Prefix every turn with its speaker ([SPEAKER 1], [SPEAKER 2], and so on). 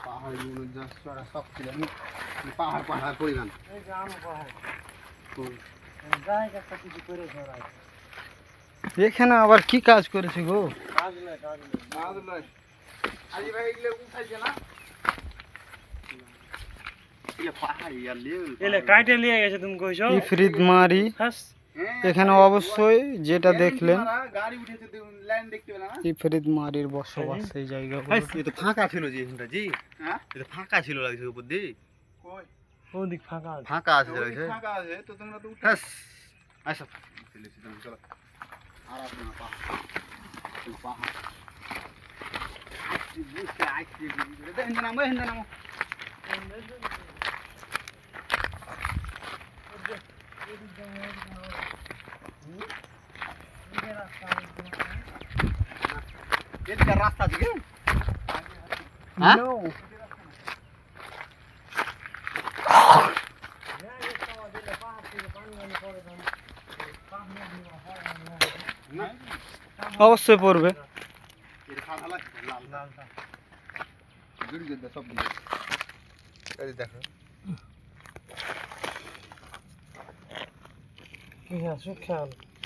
[SPEAKER 1] পাহাড় পাহাড়
[SPEAKER 2] পাহাড় করি না
[SPEAKER 3] এখানে আবার কি কাজ করেছে গো?
[SPEAKER 2] কাজ নয় কাজ নয়
[SPEAKER 1] কাজ নয় আজি ভাই এগুলো উঠাইছে না?
[SPEAKER 2] এলে কাইটে লিয়ে গেছে তুমি কইছো?
[SPEAKER 3] ফ্রিজ মারি।
[SPEAKER 2] হাস।
[SPEAKER 3] এখানে অবশ্যই যেটা দেখলেন ইফরিত মারির বসবাস সেই জায়গা
[SPEAKER 4] এ তো ফাঁকা ছিল যে এখানটা জি।
[SPEAKER 1] হ্যাঁ?
[SPEAKER 4] এ তো ফাঁকা ছিল লাগছে উপর
[SPEAKER 2] ওদিক ফাঁকা আছে?
[SPEAKER 4] ফাঁকা আছে লাগছে।
[SPEAKER 1] ফাঁকা আছে তো তোমরা তো
[SPEAKER 4] আচ্ছা।
[SPEAKER 1] চলো আর আসবে না পাহাড় পাহাড় রাস্তা দিকে হ্যাঁ না
[SPEAKER 3] অবশ্যই পড়বে
[SPEAKER 1] এটা সাদা লাগছে লাল লাল জুড়ি দিয়ে সব দিয়ে
[SPEAKER 4] এই দেখো
[SPEAKER 2] কি আছে খেয়াল